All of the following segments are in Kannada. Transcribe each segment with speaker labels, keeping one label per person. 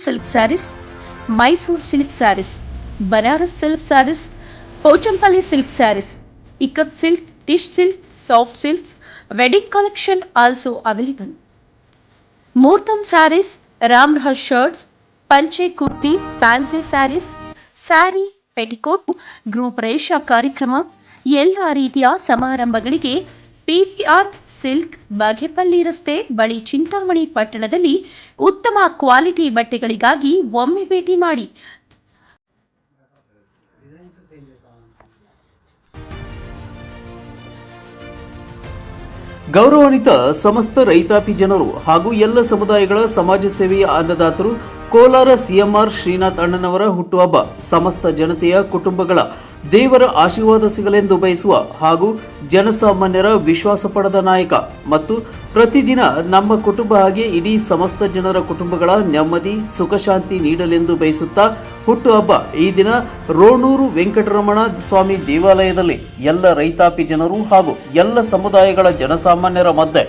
Speaker 1: Silk sarees Mysore silk sarees Banaras silk sarees Pochampally silk sarees ikat silk tissue silk soft silks wedding collection also available muhurtham sarees Ram రహస్ షర్ట్స్ పంచే kurti fancy sarees saree petticoat ಗೃಹಪ್ರವೇಶ ಕಾರ್ಯಕ್ರಮ ಎಲ್ಲ ರೀತಿಯ ಸಮಾರಂಭಗಳಿಗೆ ಪಿಪಿಆರ್ ಸಿಲ್ಕ್ ಬಾಗೇಪಲ್ಲಿ ರಸ್ತೆ ಬಳಿ ಚಿಂತಾಮಣಿ ಪಟ್ಟಣದಲ್ಲಿ ಉತ್ತಮ ಕ್ವಾಲಿಟಿ ಬಟ್ಟೆಗಳಿಗಾಗಿ ಒಮ್ಮೆ ಭೇಟಿ ಮಾಡಿ.
Speaker 2: ಗೌರವಾನ್ವಿತ ಸಮಸ್ತ ರೈತಾಪಿ ಜನರು ಹಾಗೂ ಎಲ್ಲ ಸಮುದಾಯಗಳ ಸಮಾಜ ಸೇವೆಯ ಅನ್ನದಾತರು ಕೋಲಾರ ಸಿಎಂಆರ್ ಶ್ರೀನಾಥ್ ಅಣ್ಣನವರ ಹುಟ್ಟುಹಬ್ಬ. ಸಮಸ್ತ ಜನತೆಯ ಕುಟುಂಬಗಳ ದೇವರ ಆಶೀರ್ವಾದ ಸಿಗಲೆಂದು ಬಯಸುವ ಹಾಗೂ ಜನಸಾಮಾನ್ಯರ ವಿಶ್ವಾಸ ಪಡೆದ ನಾಯಕ ಮತ್ತು ಪ್ರತಿದಿನ ನಮ್ಮ ಕುಟುಂಬ ಹಾಗೆ ಇಡೀ ಸಮಸ್ತ ಜನರ ಕುಟುಂಬಗಳ ನೆಮ್ಮದಿ, ಸುಖ, ಶಾಂತಿ ನೀಡಲೆಂದು ಬಯಸುತ್ತಾ ಹುಟ್ಟುಹಬ್ಬ ಈ ದಿನ ರೋಣೂರು ವೆಂಕಟರಮಣ ಸ್ವಾಮಿ ದೇವಾಲಯದಲ್ಲಿ ಎಲ್ಲ ರೈತಾಪಿ ಜನರು ಹಾಗೂ ಎಲ್ಲ ಸಮುದಾಯಗಳ ಜನಸಾಮಾನ್ಯರ ಮಧ್ಯೆ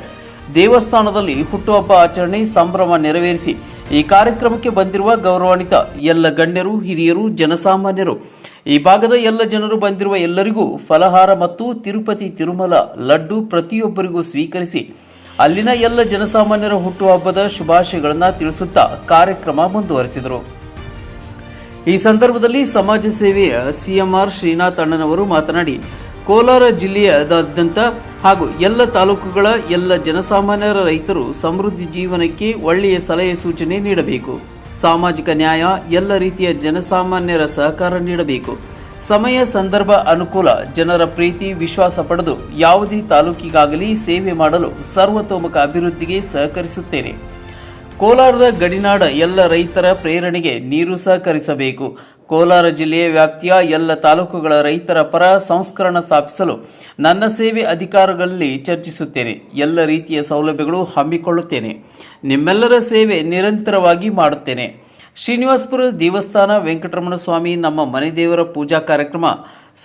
Speaker 2: ದೇವಸ್ಥಾನದಲ್ಲಿ ಹುಟ್ಟುಹಬ್ಬ ಆಚರಣೆ ಸಂಭ್ರಮ ನೆರವೇರಿಸಿ ಈ ಕಾರ್ಯಕ್ರಮಕ್ಕೆ ಬಂದಿರುವ ಗೌರವಾನ್ವಿತ ಎಲ್ಲ ಗಣ್ಯರು, ಹಿರಿಯರು, ಜನಸಾಮಾನ್ಯರು ಈ ಭಾಗದ ಎಲ್ಲ ಜನರು ಬಂದಿರುವ ಎಲ್ಲರಿಗೂ ಫಲಹಾರ ಮತ್ತು ತಿರುಪತಿ ತಿರುಮಲ ಲಡ್ಡು ಪ್ರತಿಯೊಬ್ಬರಿಗೂ ಸ್ವೀಕರಿಸಿ ಅಲ್ಲಿನ ಎಲ್ಲ ಜನಸಾಮಾನ್ಯರ ಹುಟ್ಟುಹಬ್ಬದ ಶುಭಾಶಯಗಳನ್ನು ತಿಳಿಸುತ್ತಾ ಕಾರ್ಯಕ್ರಮ ಮುಂದುವರೆಸಿದರು. ಈ ಸಂದರ್ಭದಲ್ಲಿ ಸಮಾಜ ಸೇವೆಯ ಸಿಎಂಆರ್ ಶ್ರೀನಾಥ್ ಅಣ್ಣನವರು ಮಾತನಾಡಿ, ಕೋಲಾರ ಜಿಲ್ಲೆಯಾದ್ಯಂತ ಹಾಗೂ ಎಲ್ಲ ತಾಲೂಕುಗಳ ಎಲ್ಲ ಜನಸಾಮಾನ್ಯರ ರೈತರು ಸಮೃದ್ಧಿ ಜೀವನಕ್ಕೆ ಒಳ್ಳೆಯ ಸಲಹೆ ಸೂಚನೆ ನೀಡಬೇಕು. ಸಾಮಾಜಿಕ ನ್ಯಾಯ, ಎಲ್ಲ ರೀತಿಯ ಜನಸಾಮಾನ್ಯರ ಸಹಕಾರ ನೀಡಬೇಕು. ಸಮಯ, ಸಂದರ್ಭ, ಅನುಕೂಲ, ಜನರ ಪ್ರೀತಿ, ವಿಶ್ವಾಸ ಪಡೆದು ಯಾವುದೇ ತಾಲೂಕಿಗಾಗಲಿ ಸೇವೆ ಮಾಡಲು ಸರ್ವತೋಮುಖ ಅಭಿವೃದ್ಧಿಗೆ ಸಹಕರಿಸುತ್ತೇನೆ. ಕೋಲಾರದ ಗಡಿನಾಡ ಎಲ್ಲ ರೈತರ ಪ್ರೇರಣೆಗೆ ನೀರು ಸಹಕರಿಸಬೇಕು. ಕೋಲಾರ ಜಿಲ್ಲೆಯ ವ್ಯಾಪ್ತಿಯ ಎಲ್ಲ ತಾಲೂಕುಗಳ ರೈತರ ಪರ ಸಂಸ್ಕರಣ ಸ್ಥಾಪಿಸಲು ನನ್ನ ಸೇವೆ ಅಧಿಕಾರಗಳಲ್ಲಿ ಚರ್ಚಿಸುತ್ತೇನೆ. ಎಲ್ಲ ರೀತಿಯ ಸೌಲಭ್ಯಗಳು ಹಮ್ಮಿಕೊಳ್ಳುತ್ತೇನೆ. ನಿಮ್ಮೆಲ್ಲರ ಸೇವೆ ನಿರಂತರವಾಗಿ ಮಾಡುತ್ತೇನೆ. ಶ್ರೀನಿವಾಸಪುರ ದೇವಸ್ಥಾನ ವೆಂಕಟರಮಣ ಸ್ವಾಮಿ ನಮ್ಮ ಮನೆ ದೇವರ ಪೂಜಾ ಕಾರ್ಯಕ್ರಮ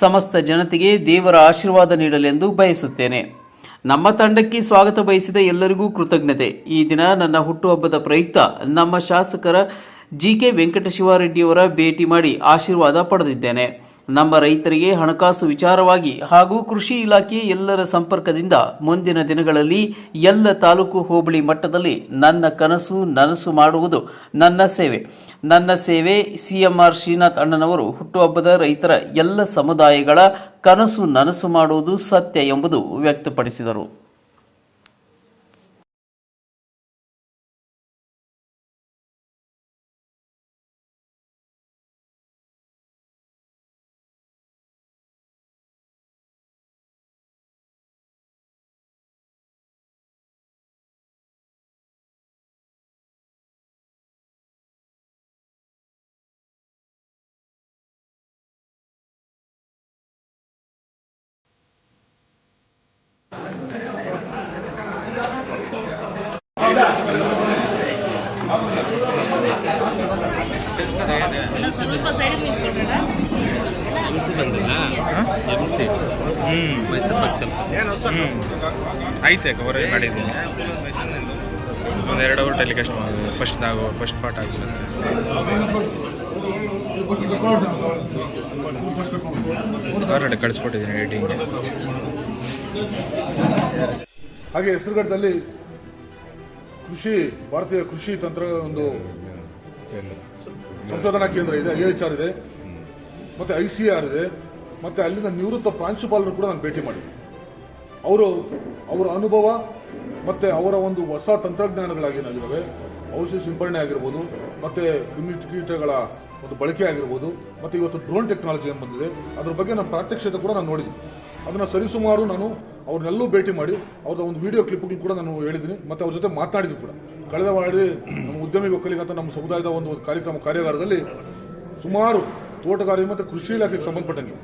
Speaker 2: ಸಮಸ್ತ ಜನತೆಗೆ ದೇವರ ಆಶೀರ್ವಾದ ನೀಡಲೆಂದು ಬಯಸುತ್ತೇನೆ. ನಮ್ಮ ತಂಡಕ್ಕೆ ಸ್ವಾಗತ ಬಯಸಿದ ಎಲ್ಲರಿಗೂ ಕೃತಜ್ಞತೆ. ಈ ದಿನ ನನ್ನ ಹುಟ್ಟುಹಬ್ಬದ ಪ್ರಯುಕ್ತ ನಮ್ಮ ಶಾಸಕರ ಜಿ ಕೆ ವೆಂಕಟಶಿವಾರೆಡ್ಡಿಯವರ ಭೇಟಿ ಮಾಡಿ ಆಶೀರ್ವಾದ ಪಡೆದಿದ್ದೇನೆ. ನಮ್ಮ ರೈತರಿಗೆ ಹಣಕಾಸು ವಿಚಾರವಾಗಿ ಹಾಗೂ ಕೃಷಿ ಇಲಾಖೆ ಎಲ್ಲರ ಸಂಪರ್ಕದಿಂದ ಮುಂದಿನ ದಿನಗಳಲ್ಲಿ ಎಲ್ಲ ತಾಲೂಕು ಹೋಬಳಿ ಮಟ್ಟದಲ್ಲಿ ನನ್ನ ಕನಸು ನನಸು ಮಾಡುವುದು ನನ್ನ ಸೇವೆ. ನನ್ನ ಸೇವೆ ಸಿಎಂಆರ್ ಶ್ರೀನಾಥ್ ಅಣ್ಣನವರು ಹುಟ್ಟುಹಬ್ಬದ ರೈತರ ಎಲ್ಲ ಸಮುದಾಯಗಳ ಕನಸು ನನಸು ಮಾಡುವುದು ಸತ್ಯ ಎಂಬುದು ವ್ಯಕ್ತಪಡಿಸಿದರು.
Speaker 3: ಎಂಸಿ ಬಂದಿಲ್ಲ. ಎಂಸಿ ಮೈಸೂರು ಬಚ್ಚಲ್
Speaker 4: ಐತೆ ಕವರೇಜ್ ಮಾಡಿದ್ದೀನಿ ಒಂದು ಎರಡು ಅವರ್ ಟೆಲಿಕಾಸ್ಟ್ ಮಾಡಿದ್ವಿ ಫಸ್ಟ್ ಆಗೋ ಫಸ್ಟ್ ಪಾರ್ಟ್ ಆಗಿಲ್ಲ ಆಲ್ರೆಡಿ ಕಳಿಸ್ಕೊಟ್ಟಿದ್ದೀನಿ ಎಡಿಟಿಂಗ್ಗೆ
Speaker 5: ಹಾಗೆ ಹೆಸರುಘಟ್ಟದಲ್ಲಿ ಕೃಷಿ ಭಾರತೀಯ ಕೃಷಿ ತಂತ್ರ ಒಂದು ಸಂಶೋಧನಾ ಕೇಂದ್ರ ಇದೆ, ಐ ಎಚ್ ಆರ್ ಇದೆ, ಮತ್ತೆ ಐ ಸಿ ಆರ್ ಇದೆ, ಮತ್ತೆ ಅಲ್ಲಿನ ನಿವೃತ್ತ ಪ್ರಾಂಶುಪಾಲರು ಕೂಡ ನಾನು ಭೇಟಿ ಮಾಡಿದೆ ಅವರು ಅವರ ಅನುಭವ ಮತ್ತೆ ಅವರ ಒಂದು ಹೊಸ ತಂತ್ರಜ್ಞಾನಗಳಾಗೇನಾಗಿದ್ದಾವೆ ಔಷಧಿ ಸಿಂಪಡಣೆ ಆಗಿರ್ಬೋದು, ಮತ್ತೆ ಕ್ರಿಮಿಟ್ ಕೀಟಗಳ ಒಂದು ಬಳಕೆ ಆಗಿರ್ಬೋದು, ಮತ್ತೆ ಇವತ್ತು ಡ್ರೋನ್ ಟೆಕ್ನಾಲಜಿ ಏನು ಬಂದಿದೆ, ಅದ್ರ ಬಗ್ಗೆ ನಾನು ಪ್ರಾತ್ಯಕ್ಷತೆ ಕೂಡ ನಾನು ನೋಡಿದ್ದೀನಿ. ಅದನ್ನು ಸರಿಸುಮಾರು ನಾನು ಅವ್ರನ್ನೆಲ್ಲೂ ಭೇಟಿ ಮಾಡಿ ಅವ್ರದ ಒಂದು ವಿಡಿಯೋ ಕ್ಲಿಪ್ಗಳು ಕೂಡ ನಾನು ಹೇಳಿದ್ದೀನಿ. ಮತ್ತು ಅವ್ರ ಜೊತೆ ಮಾತನಾಡಿದ್ರು ಕೂಡ. ಕಳೆದ ಮಾಡಿ ನಮ್ಮ ಉದ್ಯಮಿ ಒಕ್ಕಲಿಗಂತ ನಮ್ಮ ಸಮುದಾಯದ ಒಂದು ಕಾರ್ಯಕ್ರಮ ಕಾರ್ಯಾಗಾರದಲ್ಲಿ ಸುಮಾರು ತೋಟಗಾರಿಕೆ ಮತ್ತು ಕೃಷಿ ಇಲಾಖೆಗೆ ಸಂಬಂಧಪಟ್ಟಂಗೆ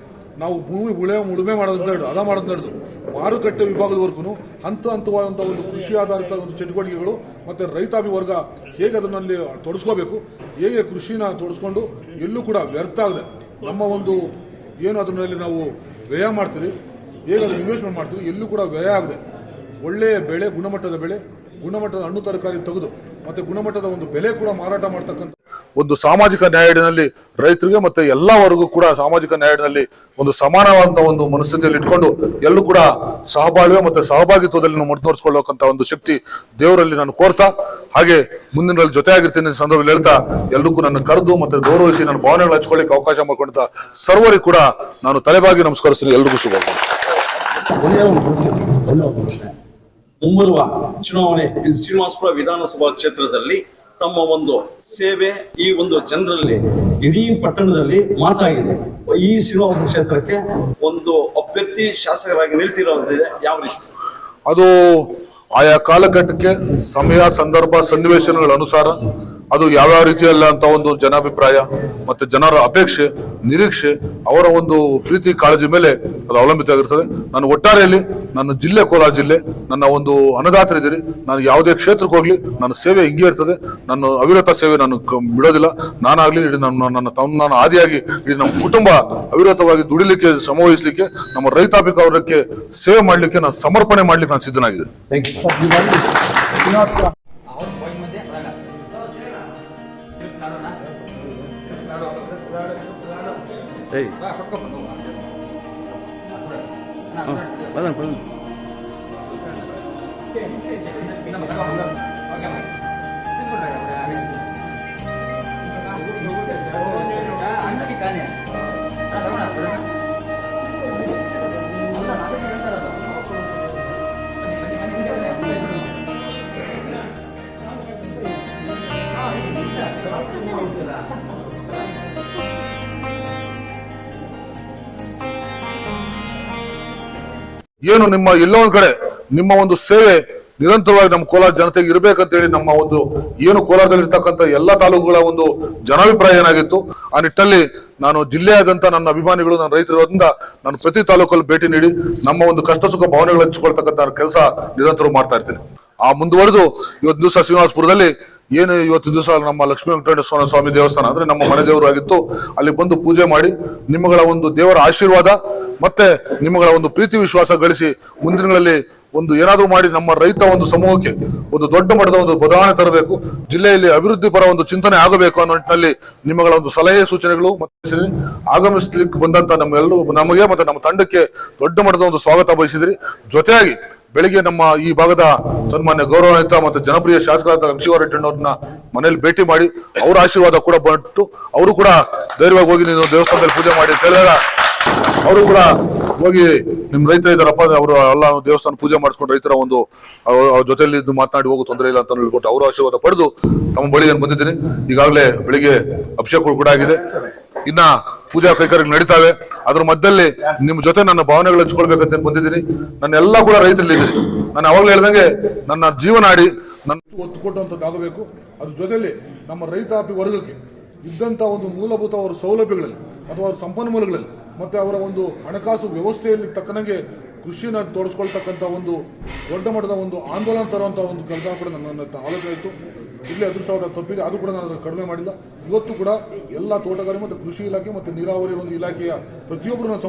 Speaker 5: ನಾವು ಭೂಮಿ ಉಳೆ ಉಳುಮೆ ಮಾಡೋದಂತ ನಡೆದು ಅದ ಮಾಡೋದು ನಡೆದು ಮಾರುಕಟ್ಟೆ ವಿಭಾಗದವರೆಗೂ ಹಂತ ಹಂತವಾದಂಥ ಒಂದು ಕೃಷಿ ಆಧಾರಿತ ಒಂದು ಚಟುವಟಿಕೆಗಳು ಮತ್ತು ರೈತಾಪಿ ವರ್ಗ ಹೇಗೆ ಅದನ್ನಲ್ಲಿ ತೊಡಸ್ಕೋಬೇಕು, ಹೇಗೆ ಕೃಷಿನ ತೊಡಸ್ಕೊಂಡು ಎಲ್ಲೂ ಕೂಡ ವ್ಯರ್ಥ ಆಗದೆ ನಮ್ಮ ಒಂದು ಏನು ಅದನ್ನಲ್ಲಿ ನಾವು ವ್ಯಯ ಮಾಡ್ತೀರಿ ಹೇಗೆ ಇನ್ವೆಸ್ಟ್ಮೆಂಟ್ ಮಾಡ್ತೀವಿ, ಎಲ್ಲೂ ಕೂಡ ವ್ಯಯ ಆಗದೆ. ಒಳ್ಳೆಯ ಬೆಳೆ, ಗುಣಮಟ್ಟದ ಬೆಳೆ, ಗುಣಮಟ್ಟದ ಹಣ್ಣು ತರಕಾರಿ ತೆಗೆದು, ಮತ್ತೆ ಗುಣಮಟ್ಟದ ಒಂದು ಬೆಲೆ ಕೂಡ ಮಾರಾಟ ಮಾಡ್ತಕ್ಕಂಥ ಒಂದು ಸಾಮಾಜಿಕ ನ್ಯಾಯಡಿನಲ್ಲಿ ರೈತರಿಗೆ ಮತ್ತೆ ಎಲ್ಲವರೆಗೂ ಕೂಡ ಸಾಮಾಜಿಕ ನ್ಯಾಯಡಿನಲ್ಲಿ ಒಂದು ಸಮಾನವಾದಂತ ಒಂದು ಮನಸ್ಥಿತಿಯಲ್ಲಿ ಇಟ್ಕೊಂಡು ಎಲ್ಲೂ ಕೂಡ ಸಹಬಾಳ್ವೆ ಮತ್ತೆ ಸಹಭಾಗಿತ್ವದಲ್ಲಿ ನಾವು ಮುನ್ನಡೆಸ್ಕೊಳ್ಳೋಕಂತ ಒಂದು ಶಕ್ತಿ ದೇವರಲ್ಲಿ ನಾನು ಕೋರ್ತಾ, ಹಾಗೆ ಮುಂದಿನ ಜೊತೆ ಆಗಿರ್ತೀನಿ ಸಂದರ್ಭದಲ್ಲಿ ಹೇಳ್ತಾ ಎಲ್ಲಕ್ಕೂ ನನ್ನ ಕರೆದು ಮತ್ತೆ ಗೌರವಿಸಿ ನನ್ನ ಭಾವನೆಗಳು ಹಚ್ಕೊಳ್ಳಿಕ್ಕೆ ಅವಕಾಶ ಮಾಡ್ಕೊಂಡ ಸರ್ವರಿಗೂ ಕೂಡ ನಾನು ತಲೆಬಾಗಿ ನಮಸ್ಕರಿಸ್ತೀನಿ. ಎಲ್ರಿಗೂ ಶುಭ.
Speaker 6: ಒಂದೇ ಒಂದು ಮುಂಬರುವ ಚುನಾವಣೆ ಶ್ರೀನಿವಾಸಪುರ ವಿಧಾನಸಭಾ ಕ್ಷೇತ್ರದಲ್ಲಿ ತಮ್ಮ ಒಂದು ಸೇವೆ ಈ ಒಂದು ಜನರಲ್ಲಿ, ಇಡೀ ಪಟ್ಟಣದಲ್ಲಿ ಮಾತಾಗಿದೆ. ಈ ಶ್ರೀನಿವಾಸಪುರ ಕ್ಷೇತ್ರಕ್ಕೆ ಒಂದು ಅಭ್ಯರ್ಥಿ ಶಾಸಕರಾಗಿ ನಿಲ್ತಿರೋದಿದೆ ಯಾವ ರೀತಿ
Speaker 5: ಅದು ಆಯಾ ಕಾಲಘಟ್ಟಕ್ಕೆ ಸಮಯ, ಸಂದರ್ಭ, ಸನ್ನಿವೇಶಗಳ ಅನುಸಾರ ಅದು ಯಾವ್ಯಾವ ರೀತಿಯಲ್ಲ ಅಂತ ಒಂದು ಜನಾಭಿಪ್ರಾಯ ಮತ್ತೆ ಜನರ ಅಪೇಕ್ಷೆ, ನಿರೀಕ್ಷೆ, ಅವರ ಒಂದು ಪ್ರೀತಿ, ಕಾಳಜಿ ಮೇಲೆ ಅದು ಅವಲಂಬಿತವಾಗಿರ್ತದೆ. ನಾನು ಒಟ್ಟಾರೆಯಲ್ಲಿ ನನ್ನ ಜಿಲ್ಲೆ ಕೋಲಾರ ಜಿಲ್ಲೆ, ನನ್ನ ಒಂದು ಅನ್ನದಾತರಿದ್ದೀರಿ. ನಾನು ಯಾವುದೇ ಕ್ಷೇತ್ರಕ್ಕೆ ಹೋಗಲಿ, ನನ್ನ ಸೇವೆ ಹಿಂಗೆ ಇರ್ತದೆ. ನನ್ನ ಅವಿರತ ಸೇವೆ ನಾನು ಬಿಡೋದಿಲ್ಲ. ನಾನಾಗಲಿ ಇಡೀ ನನ್ನ ನನ್ನ ತಮ್ಮ ನಾನು ಆದಿಯಾಗಿ ಇಡೀ ನಮ್ಮ ಕುಟುಂಬ ಅವಿರತವಾಗಿ ದುಡಿಲಿಕ್ಕೆ, ಶ್ರಮವಹಿಸಲಿಕ್ಕೆ, ನಮ್ಮ ರೈತಾಪಿ ಅವರಕ್ಕೆ ಸೇವೆ ಮಾಡಲಿಕ್ಕೆ, ನಾನು ಸಮರ್ಪಣೆ ಮಾಡಲಿಕ್ಕೆ ನಾನು ಸಿದ್ಧನಾಗಿದ್ದೇನೆ.
Speaker 6: Thank you. ಸರ್, ನೀವಲ್ಲಿ ಶ್ರೀನಿವಾಸಪುರ
Speaker 5: ಏನು ನಿಮ್ಮ ಎಲ್ಲೋ ಒಂದ್ ಕಡೆ ನಿಮ್ಮ ಒಂದು ಸೇವೆ ನಿರಂತರವಾಗಿ ನಮ್ಮ ಕೋಲಾರ ಜನತೆಗೆ ಇರಬೇಕಂತ ಹೇಳಿ ನಮ್ಮ ಒಂದು ಏನು ಕೋಲಾರದಲ್ಲಿ ಇರ್ತಕ್ಕಂಥ ಎಲ್ಲಾ ತಾಲೂಕುಗಳ ಒಂದು ಜನಾಭಿಪ್ರಾಯ ಏನಾಗಿತ್ತು, ಆ ನಿಟ್ಟಲ್ಲಿ ನಾನು ಜಿಲ್ಲೆಯಾದಂತ ನನ್ನ ಅಭಿಮಾನಿಗಳು, ನನ್ನ ರೈತರಿಂದ ನಾನು ಪ್ರತಿ ತಾಲೂಕಲ್ಲಿ ಭೇಟಿ ನೀಡಿ ನಮ್ಮ ಒಂದು ಕಷ್ಟ ಸುಖ ಭಾವನೆಗಳು ಹಂಚಿಕೊಳ್ತಕ್ಕಂಥ ಕೆಲಸ ನಿರಂತರ ಮಾಡ್ತಾ ಇರ್ತೀನಿ. ಆ ಮುಂದುವರೆದು ಇವತ್ತು ದಿವಸ ಶ್ರೀನಿವಾಸಪುರದಲ್ಲಿ ಏನು ಇವತ್ತು ದಿವಸ ನಮ್ಮ ಲಕ್ಷ್ಮೀ ವೆಂಕಟೇಶ್ವರ ಸ್ವಾಮಿ ದೇವಸ್ಥಾನ ಅಂದ್ರೆ ನಮ್ಮ ಮನೆ ದೇವರು ಆಗಿತ್ತು. ಅಲ್ಲಿ ಬಂದು ಪೂಜೆ ಮಾಡಿ ನಿಮ್ಮಗಳ ಒಂದು ದೇವರ ಆಶೀರ್ವಾದ ಮತ್ತೆ ನಿಮ್ಮಗಳ ಒಂದು ಪ್ರೀತಿ ವಿಶ್ವಾಸ ಗಳಿಸಿ ಮುಂದಿನಗಳಲ್ಲಿ ಒಂದು ಏನಾದರೂ ಮಾಡಿ ನಮ್ಮ ರೈತ ಒಂದು ಸಮೂಹಕ್ಕೆ ಒಂದು ದೊಡ್ಡ ಮಟ್ಟದ ಒಂದು ಬದಲಾವಣೆ ತರಬೇಕು, ಜಿಲ್ಲೆಯಲ್ಲಿ ಅಭಿವೃದ್ಧಿ ಪರ ಒಂದು ಚಿಂತನೆ ಆಗಬೇಕು ಅನ್ನೋ ನಿಟ್ಟಿನಲ್ಲಿ ನಿಮ್ಮಗಳ ಒಂದು ಸಲಹೆ ಸೂಚನೆಗಳು ಮತ್ತೆ ಆಗಮಿಸಲಿಕ್ಕೆ ಬಂದಂತ ನಮ್ಮೆಲ್ಲರೂ ನಮಗೆ ಮತ್ತೆ ನಮ್ಮ ತಂಡಕ್ಕೆ ದೊಡ್ಡ ಮಟ್ಟದ ಒಂದು ಸ್ವಾಗತ ಬಯಸಿದ್ರಿ. ಜೊತೆಯಾಗಿ ಬೆಳಿಗ್ಗೆ ನಮ್ಮ ಈ ಭಾಗದ ಸನ್ಮಾನ್ಯ ಗೌರವಾನ್ವಿತ ಮತ್ತು ಜನಪ್ರಿಯ ಶಾಸಕರಾದ ಶಿವರೆಡ್ಡಿಣ್ಣವ್ರನ್ನ ಮನೇಲಿ ಭೇಟಿ ಮಾಡಿ ಅವರ ಆಶೀರ್ವಾದ ಕೂಡ ಬಂತು. ಅವರು ಕೂಡ ಧೈರ್ಯವಾಗಿ ಹೋಗಿ ನೀವು ದೇವಸ್ಥಾನದಲ್ಲಿ ಪೂಜೆ ಮಾಡಿ ಅವರು ಕೂಡ ಹೋಗಿ ನಿಮ್ ರೈತ ಇದಾರಪ್ಪ ಅವರು ಎಲ್ಲ ದೇವಸ್ಥಾನ ಪೂಜೆ ಮಾಡಿಸ್ಕೊಂಡು ರೈತರ ಒಂದು, ಅವ್ರ ಜೊತೆಲಿ ಇದ್ದು ಮಾತನಾಡಿ ಹೋಗೋ, ತೊಂದರೆ ಇಲ್ಲ ಅಂತ ಹೇಳ್ಬಿಟ್ಟು ಅವರ ಆಶೀರ್ವಾದ ಪಡೆದು ತಮ್ಮ ಬಳಿ ಏನು ಬಂದಿದ್ದೀನಿ, ಈಗಾಗಲೇ ಬೆಳಿಗ್ಗೆ ಅಭಿಷೇಕಗಳು ಕೂಡ ಆಗಿದೆ. ಇನ್ನ ಪೂಜಾ ಕೈಕಾರ್ಯ ನಡೀತಾವೆ. ಅದ್ರ ಮಧ್ಯದಲ್ಲಿ ನಿಮ್ ಜೊತೆ ನನ್ನ ಭಾವನೆಗಳು ಹಂಚ್ಕೊಳ್ಬೇಕಂತ ಬಂದಿದ್ದೀನಿ, ನನ್ನ ಎಲ್ಲ ಕೂಡ ರೈತರಲ್ಲಿದ್ದೀನಿ ನಾನು ಅವಾಗಲೇ ಹೇಳ್ದಂಗೆ ನನ್ನ ಜೀವನಾಡಿ ನನ್ನ ಒತ್ತು ಕೊಟ್ಟಂತದ್ದಾಗಬೇಕು ಅದ್ರ ಜೊತೆಯಲ್ಲಿ ನಮ್ಮ ರೈತಾಪಿ ವರ್ಗಕ್ಕೆ ಇದ್ದಂಥ ಒಂದು ಮೂಲಭೂತ ಅವರ ಸೌಲಭ್ಯಗಳಲ್ಲಿ ಅಥವಾ ಅವರ ಸಂಪನ್ಮೂಲಗಳಲ್ಲಿ, ಮತ್ತು ಅವರ ಒಂದು ಹಣಕಾಸು ವ್ಯವಸ್ಥೆಯಲ್ಲಿ ತಕ್ಕನಾಗೆ ಕೃಷಿನ ತೋರಿಸ್ಕೊಳ್ತಕ್ಕಂಥ ಒಂದು ದೊಡ್ಡ ಮಟ್ಟದ ಒಂದು ಆಂದೋಲನ ತರುವಂಥ ಒಂದು ಕೆಲಸ ಕೂಡ ನನ್ನ ಆಲೋಚನೆ ಇತ್ತು ಇಲ್ಲಿ ಅದೃಷ್ಟವಾದ ತಪ್ಪಿದೆ. ಅದು ಕೂಡ ನಾನು ಕಡಿಮೆ ಮಾಡಿಲ್ಲ. ಇವತ್ತು ಕೂಡ ಎಲ್ಲ ತೋಟಗಾರಿಕೆ ಮತ್ತು ಕೃಷಿ ಇಲಾಖೆ ಮತ್ತು ನೀರಾವರಿ ಒಂದು ಇಲಾಖೆಯ ಪ್ರತಿಯೊಬ್ಬರು ನನ್ನ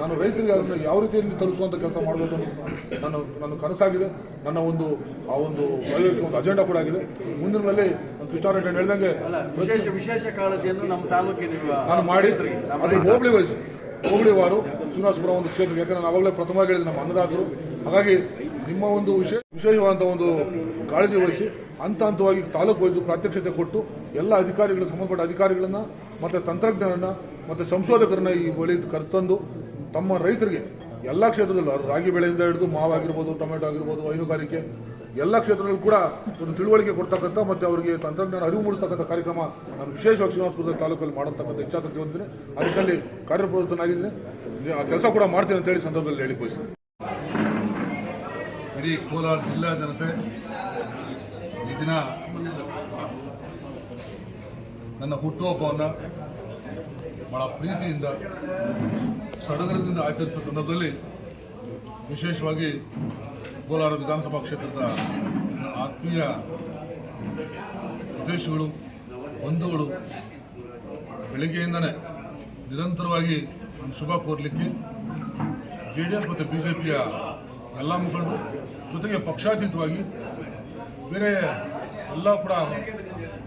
Speaker 5: ನಾನು ರೈತರಿಗೆ ಅದನ್ನು ಯಾವ ರೀತಿಯಲ್ಲಿ ತಲುಪಿಸುವಂಥ ಕೆಲಸ ಮಾಡಬೇಕು ಅನ್ನೋದು ನನ್ನ ನನ್ನ ಕನಸಾಗಿದೆ. ನನ್ನ ಒಂದು, ಆ ಒಂದು ಒಂದು ಅಜೆಂಡಾ ಕೂಡ ಆಗಿದೆ. ಮುಂದಿನಲ್ಲಿ ನಾನು ಕೃಷ್ಣಾರೆಡ್ಡಿ ಹೇಳ್ದಂಗೆ
Speaker 7: ವಿಶೇಷ ವಿಶೇಷ ಕಾಳಜಿಯನ್ನು ನಮ್ಮ ತಾಲೂಕಿನ
Speaker 5: ನಾನು ಮಾಡಿ ಅದು ಹೋಬಳಿ ವಯಸ್ಸು. ಹೋಬಳಿ ವಾರು ಶ್ರೀನಿವಾಸಪುರ ಒಂದು ಕ್ಷೇತ್ರ ಯಾಕಂದ್ರೆ ನಾವು ಅವಾಗಲೇ ಪ್ರಥಮವಾಗಿ ಹೇಳಿದೆ ನಮ್ಮ ಅನ್ನದಾತರು. ಹಾಗಾಗಿ ನಿಮ್ಮ ಒಂದು ವಿಶೇಷ ವಿಶೇಷವಾದಂಥ ಒಂದು ಕಾಳಜಿ ವಹಿಸಿ ಹಂತ ಹಂತವಾಗಿ ತಾಲೂಕು ವೈಸು ಪ್ರಾತ್ಯಕ್ಷತೆ ಕೊಟ್ಟು ಎಲ್ಲ ಅಧಿಕಾರಿಗಳು ಸಂಬಂಧಪಟ್ಟ ಅಧಿಕಾರಿಗಳನ್ನ ಮತ್ತೆ ತಂತ್ರಜ್ಞರನ್ನ ಮತ್ತೆ ಸಂಶೋಧಕರನ್ನ ಈ ಬಳಿ ಕರೆತಂದು ತಮ್ಮ ರೈತರಿಗೆ ಎಲ್ಲ ಕ್ಷೇತ್ರದಲ್ಲೂ ರಾಗಿ ಬೆಳೆಯಿಂದ ಹಿಡಿದು ಮಾವಾಗಿರ್ಬೋದು ಟೊಮೆಟೊ ಆಗಿರ್ಬೋದು ಹೈನುಗಾರಿಕೆ ಎಲ್ಲ ಕ್ಷೇತ್ರಗಳು ಕೂಡ ಒಂದು ತಿಳುವಳಿಕೆ ಕೊಡ್ತಕ್ಕಂಥ ಮತ್ತು ಅವರಿಗೆ ತಂತ್ರಜ್ಞಾನ ಅರಿವು ಮೂಡಿಸ್ತಕ್ಕಂಥ ಕಾರ್ಯಕ್ರಮ ನಾನು ವಿಶೇಷವಾಗಿ ಶ್ರೀನಿವಾಸಪುರದ ತಾಲೂಕಲ್ಲಿ ಮಾಡತಕ್ಕಂಥ ಇಚ್ಛಾಶಕ್ತಿ ಹೊಂದಿದ್ದೀನಿ. ಅದರಲ್ಲಿ ಕಾರ್ಯಪ್ರವೃತ್ತನಾಗಿದ್ದೀನಿ. ಆ ಕೆಲಸ ಕೂಡ ಮಾಡ್ತೀನಿ ಅಂತ ಹೇಳಿ ಸಂದರ್ಭದಲ್ಲಿ ಹೇಳಿ ಬಯಸ್ತೀನಿ. ಇಡೀ ಕೋಲಾರ ಜಿಲ್ಲಾ ಜನತೆ, ಈ ದಿನ ನನ್ನ ಹುಟ್ಟುಹಬ್ಬವನ್ನು ಬಹಳ ಪ್ರೀತಿಯಿಂದ, ಸಡಗರದಿಂದ ಆಚರಿಸುವ ಸಂದರ್ಭದಲ್ಲಿ ವಿಶೇಷವಾಗಿ ಕೋಲಾರ ವಿಧಾನಸಭಾ ಕ್ಷೇತ್ರದ ಆತ್ಮೀಯ ಉದ್ದೇಶಗಳು, ಬಂಧುಗಳು ಬೆಳಿಗ್ಗೆಯಿಂದನೇ ನಿರಂತರವಾಗಿ ನಾನು ಶುಭ ಕೋರಲಿಕ್ಕೆ ಜೆ ಡಿ ಎಸ್ ಮತ್ತು ಬಿ ಜೆ ಪಿಯ ಎಲ್ಲ ಮುಖಂಡರು ಜೊತೆಗೆ ಪಕ್ಷಾತೀತವಾಗಿ ಬೇರೆ ಎಲ್ಲ ಕೂಡ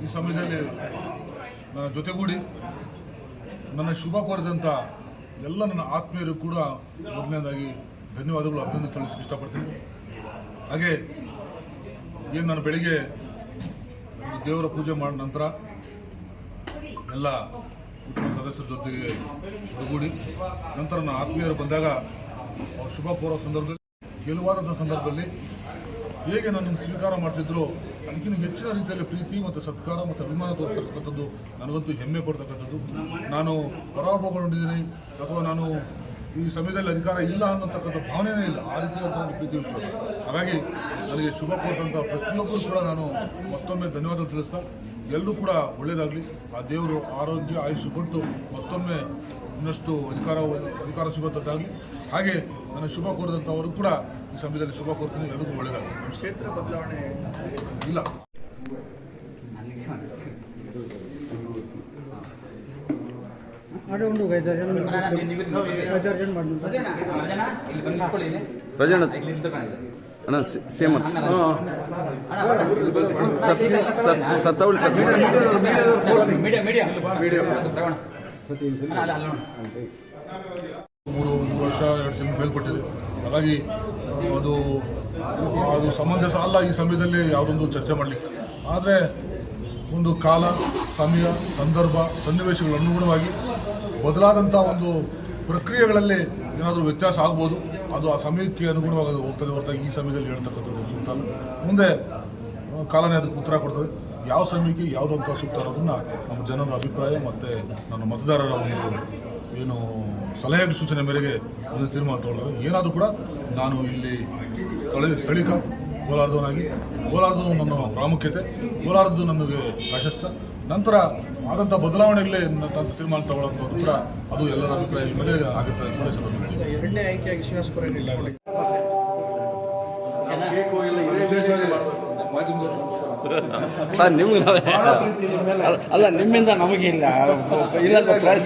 Speaker 5: ಈ ಸಮಯದಲ್ಲಿ ನನ್ನ ಜೊತೆಗೂಡಿ ನನ್ನ ಶುಭ ಕೋರಿದಂಥ ಎಲ್ಲ ನನ್ನ ಆತ್ಮೀಯರು ಕೂಡ ಮೊದಲನೇದಾಗಿ ಧನ್ಯವಾದಗಳು, ಅಭಿನಂದನೆ ಸಲ್ಲಿಸಕ್ಕೆ ಇಷ್ಟಪಡ್ತೀನಿ. ಹಾಗೆ ಏನು ನಾನು ಬೆಳಿಗ್ಗೆ ದೇವರ ಪೂಜೆ ಮಾಡಿದ ನಂತರ ಎಲ್ಲ ಕುಟುಂಬ ಸದಸ್ಯರ ಜೊತೆಗೆ ಒಡಗೂಡಿ ನಂತರ ನಾನು ಆತ್ಮೀಯರು ಬಂದಾಗ ಅವ್ರ ಶುಭ ಕೋರೋ ಸಂದರ್ಭದಲ್ಲಿ ಗೆಲುವಾದಂಥ ಸಂದರ್ಭದಲ್ಲಿ ಹೇಗೆ ನನ್ನನ್ನು ಸ್ವೀಕಾರ ಮಾಡ್ತಿದ್ರು, ಅದಕ್ಕಿಂತ ಹೆಚ್ಚಿನ ರೀತಿಯಲ್ಲಿ ಪ್ರೀತಿ ಮತ್ತು ಸತ್ಕಾರ ಮತ್ತು ಅಭಿಮಾನ ತೋರ್ತಕ್ಕಂಥದ್ದು ನನಗಂತೂ ಹೆಮ್ಮೆ ಪಡ್ತಕ್ಕಂಥದ್ದು. ನಾನು ಪರಾಭವಗೊಂಡಿದ್ದೀನಿ, ಅಥವಾ ನಾನು ಈ ಸಮಯದಲ್ಲಿ ಅಧಿಕಾರ ಇಲ್ಲ ಅನ್ನತಕ್ಕಂಥ ಭಾವನೆನೇ ಇಲ್ಲ. ಆ ರೀತಿಯಾದಂಥ ಒಂದು ಪ್ರೀತಿ ವಿಶ್ವಾಸ. ಹಾಗಾಗಿ ನನಗೆ ಶುಭ ಕೊಟ್ಟಂಥ ಪ್ರತಿಯೊಬ್ಬರು ಕೂಡ ನಾನು ಮತ್ತೊಮ್ಮೆ ಧನ್ಯವಾದ ತಿಳಿಸ್ತಾ ಎಲ್ಲರೂ ಕೂಡ ಒಳ್ಳೆಯದಾಗಲಿ ಆ ದೇವರು ಆರೋಗ್ಯ ಆಯುಷ್ಯ ಕೊಟ್ಟು ಮತ್ತೊಮ್ಮೆ ಇನ್ನಷ್ಟು ಅಧಿಕಾರ ಅಧಿಕಾರ ಸಿಗುವಂಥದ್ದಾಗಲಿ ಹಾಗೆ ನನ್ನ ಶುಭ ಕೋರಿದಂಥವರು ಕೂಡ ಈ ಸಮಯದಲ್ಲಿ ಶುಭ ಕೋರ್ತೀನಿ. ಎಲ್ಲರಿಗೂ ಒಳ್ಳೆಯದಾಗಲಿ
Speaker 7: ಕ್ಷೇತ್ರ ಬದಲಾವಣೆ
Speaker 5: ಇಲ್ಲ.
Speaker 8: ಆಡ ಉಂಡು ಐದಾರು ಜನ ಐದಾರು ಜನ ಮಾಡಿ
Speaker 6: ರಜಣ್ಣ ಅಣ್ಣ ಸೇಮ್ ಸತ್ತವಳಿ ಸತ್.
Speaker 5: ಮೂರು ಮೂರು ವರ್ಷ ಎರಡು ತಿಂಗಳು ಮೇಲ್ಪಟ್ಟಿದೆ ಹಾಗಾಗಿ ಅದು ಅದು ಸಮಂಜಸ ಅಲ್ಲ ಈ ಸಮಯದಲ್ಲಿ ಯಾವುದೊಂದು ಚರ್ಚೆ ಮಾಡಲಿಕ್ಕೆ. ಆದರೆ ಒಂದು ಕಾಲ ಸಮಯ ಸಂದರ್ಭ ಸನ್ನಿವೇಶಗಳ ಅನುಗುಣವಾಗಿ ಬದಲಾದಂಥ ಒಂದು ಪ್ರಕ್ರಿಯೆಗಳಲ್ಲಿ ಏನಾದರೂ ವ್ಯತ್ಯಾಸ ಆಗ್ಬೋದು. ಅದು ಆ ಸಮಯಕ್ಕೆ ಅನುಗುಣವಾಗಿ ಹೋಗ್ತದೆ ಹೊರತಾಗಿ ಈ ಸಮಯದಲ್ಲಿ ಹೇಳ್ತಕ್ಕಂಥದ್ದು ಸೂಕ್ತ ಮುಂದೆ ಕಾಲನೇ ಅದಕ್ಕೆ ಉತ್ತರ ಕೊಡ್ತದೆ. ಯಾವ ಸಮಯಕ್ಕೆ ಯಾವುದಂತ ಸೂಕ್ತ ಅನ್ನೋದನ್ನು ನಮ್ಮ ಜನರ ಅಭಿಪ್ರಾಯ ಮತ್ತು ನನ್ನ ಮತದಾರರ ಒಂದು ಏನು ಸಲಹೆ ಸೂಚನೆ ಮೇರೆಗೆ ಒಂದು ತೀರ್ಮಾನ ತಗೊಳ್ಳೋದು ಏನಾದರೂ ಕೂಡ ನಾನು ಇಲ್ಲಿ ಸ್ಥಳೀಯ ಸ್ಥಳೀಕ ಕೋಲಾರದವನಾಗಿ, ಕೋಲಾರದ್ದು ನನ್ನ ಪ್ರಾಮುಖ್ಯತೆ, ಕೋಲಾರದ್ದು ನಮಗೆ ಪ್ರಾಶಸ್ತ್ಯ ನಂತರ ಆದಂಥ ಬದಲಾವಣೆಗಳೇ ತೀರ್ಮಾನ ತಗೊಳ್ಳೋದು ಕೂಡ ಅದು ಎಲ್ಲರ ಅಭಿಪ್ರಾಯ ಮೇಲೆ ಆಗುತ್ತೆ.
Speaker 7: ಎರಡನೇ ಆಯ್ಕೆಯಾಗಿ ಶ್ರೀನಿವಾಸಪುರ
Speaker 6: ಸರ್ ನಿಮ್ಗೆ ಅಲ್ಲ ನಿಮ್ಮಿಂದ ನಮಗೆ ಇಲ್ಲ ಇಲ್ಲ ಪ್ರೈಸ್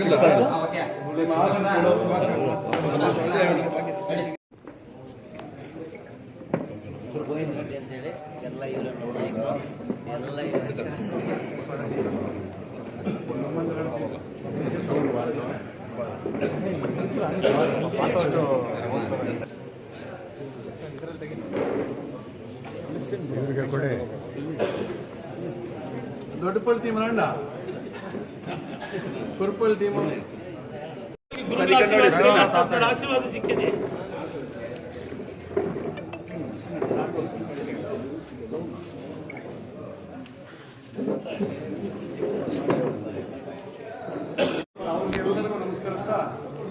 Speaker 7: ದೊಡ್ಡಪಳ್ಳಿ ಟೀಮ್ ರಂಡ ಕುರುಪಳ್ಳಿ ಟೀಮ್
Speaker 9: ಆಶೀರ್ವಾದ ಸಿಕ್ಕಿದೆ.
Speaker 7: ಅವ್ರಿಗೆಲ್ಲರಿಗೂ ನಮಸ್ಕರಿಸ್ತಾ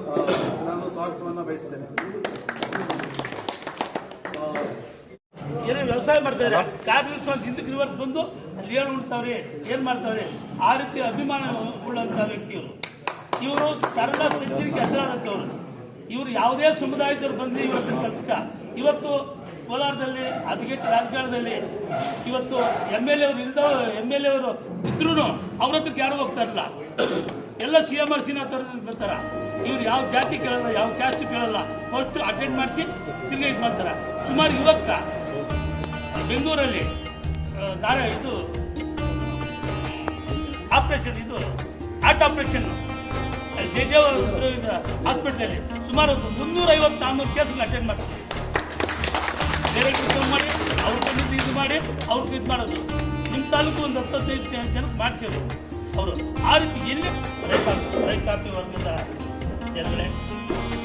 Speaker 7: ಆ, ನಾನು ಸ್ವಾಗತವನ್ನು ಬಯಸ್ತೇನೆ
Speaker 9: ಏನೋ ವ್ಯವಸಾಯ ಮಾಡ್ತಾರೆ ಕಾರ್ಮಿಕ ಸ್ವಂತ ಹಿಂದಕ್ಕೆ ರಿವರ್ಸ್ ಬಂದು ಅಲ್ಲಿ ಏನು ಉಣ್ತಾವ್ರೆ ಏನ್ ಮಾಡ್ತಾವ್ರೆ? ಆ ರೀತಿ ಅಭಿಮಾನ ಉಳ್ಳಂತ ವ್ಯಕ್ತಿಗಳು ಇವರು. ಸರಳ ಸಜ್ಜನಿಗೆ ಹೆಸರಾದಂಥವ್ರು ಇವರು ಯಾವುದೇ ಸಮುದಾಯದವ್ರು ಬಂದು ಇವತ್ತಿನ ಕೆಲಸಕ್ಕ ಇವತ್ತು ಕೋಲಾರದಲ್ಲಿ ಅದಕ್ಕೆ ರಾಜಕಾರಣದಲ್ಲಿ ಇವತ್ತು ಎಂ ಎಲ್ ಎ ಅವರು ಇಲ್ದ ಎಂ ಎಲ್ ಎ ಅವರು ಇದ್ರೂ ಅವ್ರ ಹತ್ರಕ್ಕೆ ಯಾರು ಹೋಗ್ತಾ ಇರಲಿಲ್ಲ. ಎಲ್ಲ ಸಿ ಎಂ ಆರ್ ಅವ್ರ ಬರ್ತಾರ. ಇವ್ರು ಯಾವ ಜಾತಿ ಕೇಳಲ್ಲ ಯಾವ ಕ್ಯಾಸ್ಟ್ ಕೇಳಲ್ಲ. ಫಸ್ಟ್ ಅಟೆಂಡ್ ಮಾಡಿಸಿ ತಿರ್ಗಿ ಇದು ಮಾಡ್ತಾರ. ಸುಮಾರು ಯುವಕ ಬೆಂಗಳೂರಲ್ಲಿ ದಾರ ಇದು ಆಪರೇಷನ್ ಇದು ಹಾರ್ಟ್ ಆಪರೇಷನ್ ಜೆ ಜೆ ಹಾಸ್ಪಿಟ್ಲಲ್ಲಿ ಸುಮಾರು ಒಂದು ಮುನ್ನೂರ ಐವತ್ತು ನಾನ್ನೂರು ಕೇಸ್ಗಳು ಅಟೆಂಡ್ ಮಾಡ್ತೀವಿ ಬೇರೆ ಕೆಲಸ ಮಾಡಿ ಅವ್ರ ಕಡೆಯಿಂದ ಇದು ಮಾಡಿ ಅವ್ರಿಗೆ ಇದು ಮಾಡೋದು. ನಿಮ್ಮ ತಾಲೂಕು ಒಂದು ಹತ್ತೈದು ಜನಕ್ಕೆ ಮಾಡಿಸಿದ್ರು ಅವರು ಆ ರೀತಿ ಎಲ್ಲಿ ರೈತಾಪಿ ವರ್ಗದ ಜನಗಳೇ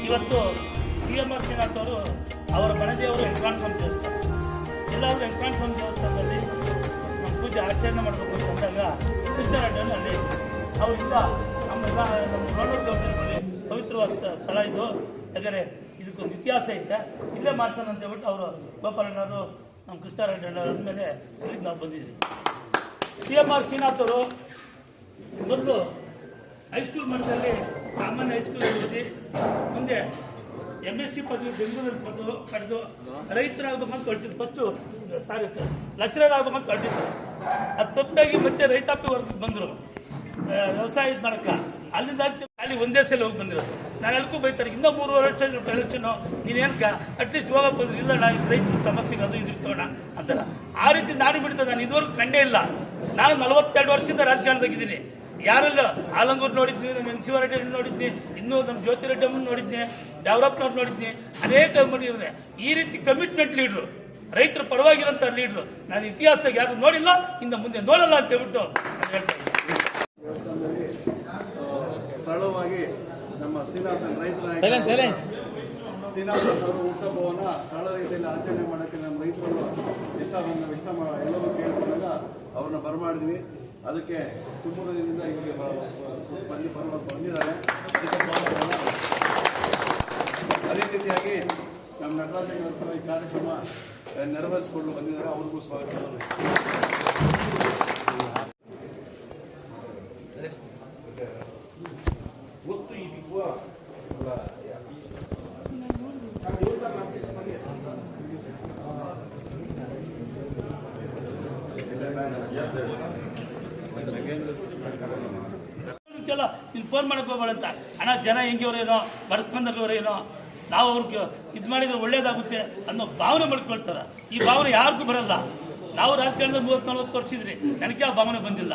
Speaker 9: ಇವತ್ತು ಸಿ ಎಂ ಆರ್ ಶ್ರೀನಾಥ್ ಅವರು ಅವರ ಮನೆದೇವರು ಸ್ವಾಮಿ ದೇವಸ್ಥಾನ. ಎಲ್ಲರೂ ವೆಂಕಟರಾಮ ಸ್ವಾಮಿ ದೇವಸ್ಥಾನದಲ್ಲಿ ನಮ್ಮ ಪೂಜೆ ಆಚರಣೆ ಮಾಡಬೇಕು ಅಂತ ಅಂದಾಗ ಕೃಷ್ಣರಾಜನಲ್ಲಿ ಅವರಿಂದ ನಮ್ಮೆಲ್ಲ ನಮ್ಮ ನೋಡೋಕೆ ಪವಿತ್ರವಾದ ಸ್ಥಳ ಇದು. ಯಾಕಂದರೆ ಇದಕ್ಕೊಂದು ಇತಿಹಾಸ ಐತೆ. ಇಲ್ಲೇ ಮಾಡ್ತಾನೆ ಅಂತ ಹೇಳ್ಬಿಟ್ಟು ಅವರು ಗೋಪಾಲಣ್ಣವರು ನಮ್ಮ ಕೃಷ್ಣರಾಜಣ್ಣ ಅಂದಮೇಲೆ ಇಲ್ಲಿಗೆ ನಾವು ಬಂದಿದ್ದೀವಿ ಸಿ ಎಂ ಆರ್ ಶ್ರೀನಾಥ್ ಅವರು ಮೊದಲು ಹೈಸ್ಕೂಲ್ ಮಟ್ಟದಲ್ಲಿ ಸಾಮಾನ್ಯ ಹೈಸ್ಕೂಲ್ ಓದಿ, ಮುಂದೆ ಎಂ ಎಸ್ ಸಿ ಪದವಿ ಬೆಂಗಳೂರಲ್ಲಿ ಪದವಿ ಪಡೆದು ರೈತರಾಗಬೇಕಂತ ಹೊರಟಿದ್ದು ಫಸ್ಟು ಸಾರಿ ಲೆಕ್ಚರರ್ ಆಗ್ಬೇಕಂತ ಹೊರಟಿದ್ದು ಅದು ತಪ್ಪಾಗಿ ಮತ್ತೆ ರೈತಾಪಿ ವರ್ಗಕ್ಕೆ ಬಂದರು. ವ್ಯವಸಾಯ ಇದು ಮಾಡಕ್ಕ. ಅಲ್ಲಿಂದ ಅಲ್ಲಿ ಒಂದೇ ಸಲ ಹೋಗಿ ಬಂದಿರೋದು ನಾನು ಎಲ್ಲಕ್ಕೂ ಬೈತಾರೆ, ಇನ್ನೂ ಮೂರುವರೆ ವರ್ಷ ಎಲೆಕ್ಷನು ನೀನೇನ್ಕ ಅಟ್ಲೀಸ್ಟ್ ಹೋಗಕ್ಕೆ ಬಂದ್ರೆ. ಇಲ್ಲ ನಾನು ರೈತರ ಸಮಸ್ಯೆಗೆ ಅದು ಇದು ಇರ್ತೋಣ ಅಂತಲ್ಲ ಆ ರೀತಿ ನಾನು ಬಿಡ್ತದೆ ನಾನು ಇದುವರೆಗೂ ಕಂಡೇ ಇಲ್ಲ. ನಾನು ನಲವತ್ತೆರಡು ವರ್ಷದಿಂದ ರಾಜಕಾರಣದಾಗಿದ್ದೀನಿ ಯಾರೆಲ್ಲ, ಆಲಂಗೂರು ನೋಡಿದ್ನಿ ನಮ್ಮ ಎನ್ ಶಿವರೆಡ್ಡಿ ನೋಡಿದ್ನಿ, ಇನ್ನೂ ನಮ್ಮ ಜ್ಯೋತಿರೆಡ್ಡಿ ನೋಡಿದ್ದೆ ಡೆವಲಪ್ನವ್ರು ನೋಡಿದ್ನಿ. ಅನೇಕ ಮಂದಿ ಇವ್ರೆ. ಈ ರೀತಿ ಕಮಿಟ್ಮೆಂಟ್ ಲೀಡ್ರು ರೈತರ ಪರವಾಗಿರೋಂಥ ಲೀಡ್ರು ನಾನು ಇತಿಹಾಸದಾಗ ಯಾರು ನೋಡಿಲ್ಲ ಇನ್ನು ಮುಂದೆ ನೋಡಲ್ಲ ಅಂತ ಹೇಳ್ಬಿಟ್ಟು.
Speaker 7: ಸರಳವಾಗಿ ನಮ್ಮ ಶ್ರೀನಾಥನ್ ರೈತರ ಶ್ರೀನಾಥನ್ ಅವರು ಹುಟ್ಟುಹಬ್ಬವನ್ನ ಸರಳ ರೀತಿಯಲ್ಲಿ ಆಚರಣೆ ಮಾಡೋಕ್ಕೆ ನಮ್ಮ ರೈತರು ಇಷ್ಟವನ್ನು ಇಷ್ಟ ಎಲ್ಲವೂ ಕೇಳಿಕೊಂಡಾಗ ಅವ್ರನ್ನ ಬರಮಾಡಿದ್ವಿ. ಅದಕ್ಕೆ ತುಮಕೂರಿನಿಂದ ಬ- ಬಂದು ಬಂದಿದ್ದಾರೆ. ರೀತಿಯಾಗಿ ನಮ್ಮ ನಟರಾಜ ಸಭೆ ಈ ಕಾರ್ಯಕ್ರಮ ನೆರವೇರಿಸಿಕೊಂಡು ಬಂದಿದ್ದಾರೆ. ಅವ್ರಿಗೂ ಸ್ವಾಗತ.
Speaker 9: ನೀನು ಫೋನ್ ಮಾಡಕ್ ಹೋಗ್ಬೇಡ ಅಂತ. ಅಣ್ಣ, ಜನ ಹೆಂಗಿವ್ರೇನೋ ಬರೆಸ್ಕೊಂಡವ್ರೇನೋ ನಾವು ಅವ್ರಿಗೆ ಇದು ಮಾಡಿದ್ರೆ ಒಳ್ಳೇದಾಗುತ್ತೆ ಅನ್ನೋ ಭಾವನೆ ಮಾಡ್ಕೊಳ್ತಾರೆ. ಈ ಭಾವನೆ ಯಾರಿಗೂ ಬರಲ್ಲ. ನಾವು ರಾಜಕಾರಣದಲ್ಲಿ ಮೂವತ್ತು ನಲ್ವತ್ತು ವರ್ಷ ಇದ್ರಿ. ನನಗೆ ಆ ಭಾವನೆ ಬಂದಿಲ್ಲ.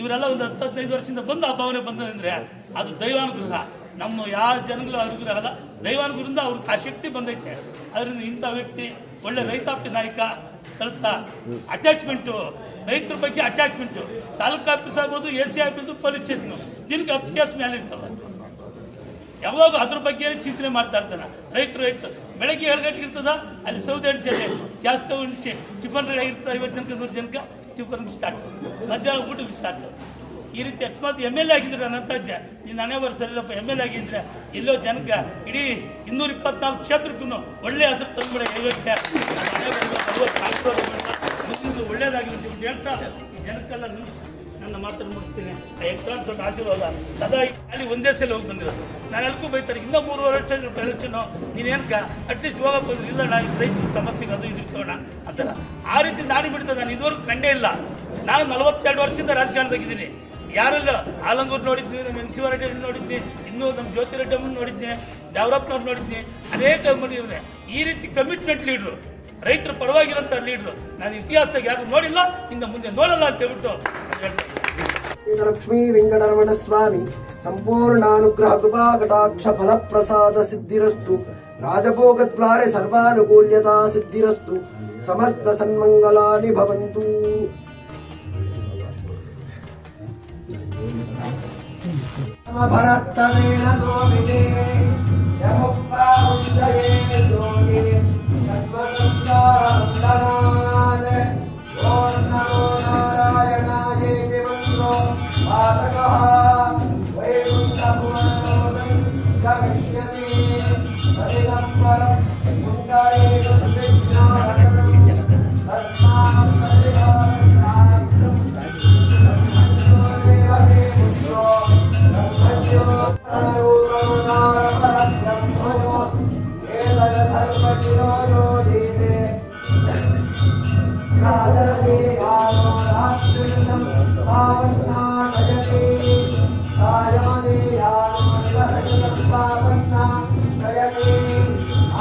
Speaker 9: ಇವರೆಲ್ಲ ಒಂದು ಹತ್ತು, ಹದಿನೈದು ವರ್ಷದಿಂದ ಬಂದು ಆ ಭಾವನೆ ಬಂದಂದ್ರೆ ಅದು ದೈವಾನುಗ್ರಹ. ನಮ್ಮ ಯಾವ ಜನಗಳು ಅನುಗ್ರಹ ಅಲ್ಲ ದೈವಾನುಗ್ರಹದಿಂದ ಅವ್ರಿಗೆ ಆ ಶಕ್ತಿ ಬಂದೈತೆ. ಅದರಿಂದ ಇಂಥ ವ್ಯಕ್ತಿ, ಒಳ್ಳೆ ರೈತಾಪಿ ನಾಯಕ ಕಲಿತ ಅಟ್ಯಾಚ್ಮೆಂಟು ರೈತರ ಬಗ್ಗೆ ಅಟ್ಯಾಚ್ಮೆಂಟು ತಾಲೂಕು ಆಫೀಸ್ ಆಗ್ಬೋದು A C office police station ದಿನಕ್ಕೆ ಹತ್ತು ಕೇಸ್ ಮೇಲೆ ಇರ್ತವೆ ಯಾವಾಗ ಅದ್ರ ಬಗ್ಗೆ ಚಿಂತನೆ ಮಾಡ್ತಾ ಇರ್ತಾನೆ. ರೈತರು ರೈತರು, ಬೆಳಗ್ಗೆ ಏಳು ಗಂಟೆಗೆ ಇರ್ತದ? ಅಲ್ಲಿ ಸೌದೆ ಅಣಿಸಲ್ಲಿ ಗ್ಯಾಸ್ ಸ್ಟವ್ ಉಣಿಸಿ ಟಿಫನ್ ರೆಡಿ ಆಗಿರ್ತದೆ ಐವತ್ತು ಜನಕ್ಕೆ, ನೂರು ಜನಕ್ಕೆ? ಟಿಫನ್ ಸ್ಟಾರ್ಟ್ ಮಧ್ಯಾಹ್ನ ಊಟಕ್ಕೆ ಸ್ಟಾರ್ಟ್ ಈ ರೀತಿ ಅಕಸ್ಮಾತ್ ಎಂ ಎಲ್ ಎ ಆಗಿದ್ರೆ ನಾನು ಅಂತ ನೀನು ಹಣೆ ಬರ ಸರಿಯಲ್ಲಪ್ಪ ಎಂ ಎಲ್ ಎ ಆಗಿದ್ರೆ ಇಲ್ಲೋ ಜನಕ್ಕೆ ಇಡೀ ಇನ್ನೂರ ಇಪ್ಪತ್ನಾಲ್ಕು ಕ್ಷೇತ್ರಕ್ಕೂ ಒಳ್ಳೆ ಹೆಸರು ತಂದ್ಬಿಡ ಐವತ್ತೆ ಒಳ್ಳೇದಾಗಿರುತ್ತೆ ಅಂತ ಹೇಳ್ತಾ ಈ ಜನಕ್ಕೆಲ್ಲ ನಿಲ್ಲಿಸಿ ನನ್ನ ಮಾತನ್ನು ಮುಗಿಸ್ತೇನೆ. ಎಕ್ಸ್ಟ್ರಾ ದೊಡ್ಡ ಆಶೀರ್ವಾದ. ಸದಾ ಅಲ್ಲಿ ಒಂದೇ ಸಲ ಹೋಗಿ ಬಂದಿರೋದು. ನಾನು ಎಲ್ಗೂ ಬೈತಾರೆ, ಇನ್ನೂ ಮೂರುವರೆ ವರ್ಷ ಎಲೆಕ್ಷನು ನೀನೇನ್ಕ ಅಟ್ಲೀಸ್ಟ್ ಹೋಗಕ್ಕೆ ಇಲ್ಲ, ನಾನು ರೈತರ ಸಮಸ್ಯೆಗೆ ಅದು ಇದು ಅಂತಲ್ಲ ಆ ರೀತಿ ನಾನು ಬಿಡ್ತದೆ. ನಾನು ಇದುವರೆಗೂ ಕಂಡೇ ಇಲ್ಲ. ನಾನು ನಲವತ್ತೆರಡು ವರ್ಷದಿಂದ ರಾಜಕಾರಣದಾಗಿದ್ದೀನಿ ಯಾರೆಲ್ಲ? ಆಲಂಗೂರು ನೋಡಿದ್ನಿ, ನಮ್ಮ ಎನ್ ಶಿವರೆಡ್ಡಿ ನೋಡಿದ್ನಿ, ಇನ್ನೂ ನಮ್ಮ ಜ್ಯೋತಿರೆಡ್ಡಿ ನೋಡಿದ್ದೆ ನೋಡಿದ್ನಿ ನೋಡಿದ್ನಿ, ಅನೇಕ ಮಂದಿ. ಈ ರೀತಿ ಕಮಿಟ್ಮೆಂಟ್ ಲೀಡ್ರು ರೈತರ ಪರವಾಗಿರಂತ ಲೀಡ್ರು. ನಾನು ಇತಿಹಾಸದಾಗ ಯಾರು ನೋಡಿಲ್ಲ, ಇನ್ನು ಮುಂದೆ ನೋಡಲ್ಲ ಅಂತ ಹೇಳ್ಬಿಟ್ಟು.
Speaker 8: ಲಕ್ಷ್ಮೀ ವೆಂಕಟರಮಣ ಸ್ವಾಮಿ ಸಂಪೂರ್ಣಾನುಗ್ರಹ ಕೃಪಾ, ಕಟಾಕ್ಷ ಫಲ ಪ್ರಸಾದ ಸಿದ್ಧಿರಸ್ತು. ರಾಜಭೋಗದ್ವಾರೆ ಸರ್ವಾನುಕೂಲ್ಯತಾ ಸಿದ್ಧಿರಸ್ತು. ಸಮಸ್ತ ಸನ್ಮಂಗಲಾನಿ ಭವಂತು. ಭರತ್ತನೇನ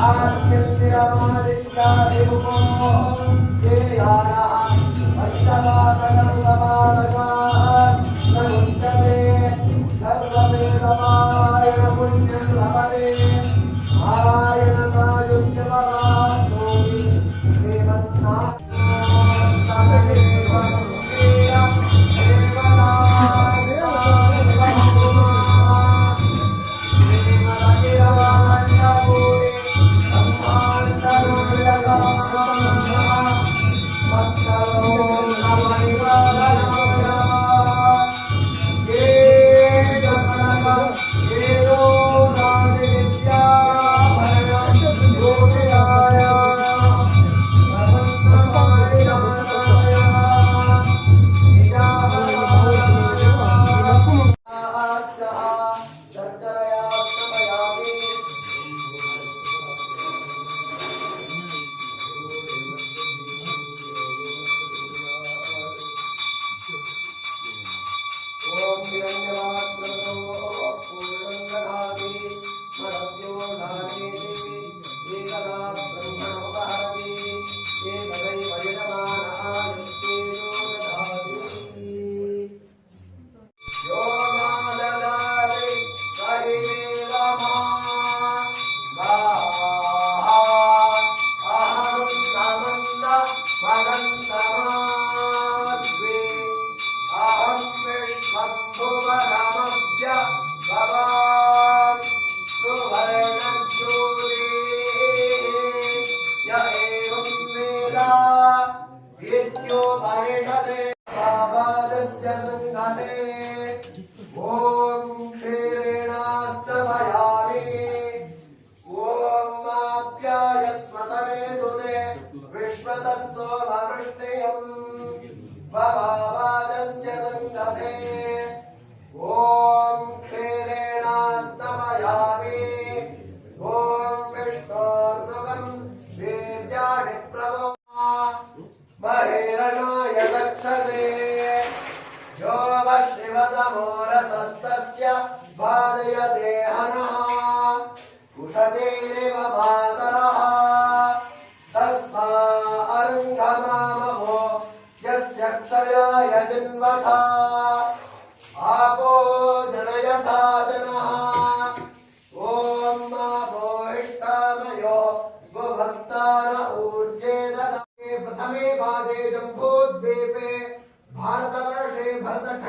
Speaker 8: ఆదిత్యరమాదిత్యాదిముఖో దేహాన అష్టవాదన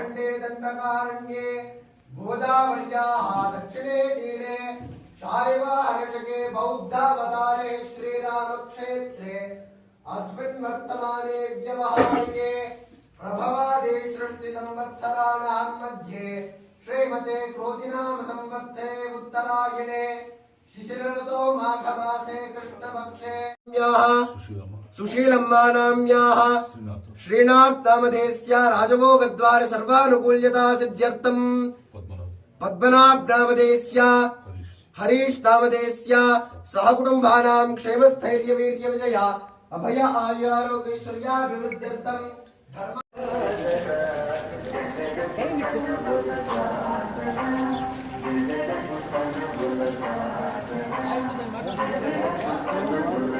Speaker 8: भरतखण्डे दण्डकारण्ये गोदावर्याः दक्षिणे तीरे, शालिवाहर्षके बौद्धावतारे श्रीरामक्षेत्रे अस्मिन् वर्तमाने व्यवहारिके, प्रभवादे सृष्टिसंवत्सराणां मध्ये श्रीमते क्रोधिनाम संवत्सरे उत्तरायणे शिशिरऋतो माघमासे कृष्णपक्षे। सुशीलम्मानाम्याः। सर्वानुकूल्यता सिद्ध्यर्थम। पद्मनाभनामदेस्या हरीशनामदेस्या सहकुटुम्बानाम् क्षेमस्थैर्यवीर्यविजया अभय आयुरारोग्यैश्वर्याभिवृद्ध्यर्थम् धर्म Thank you.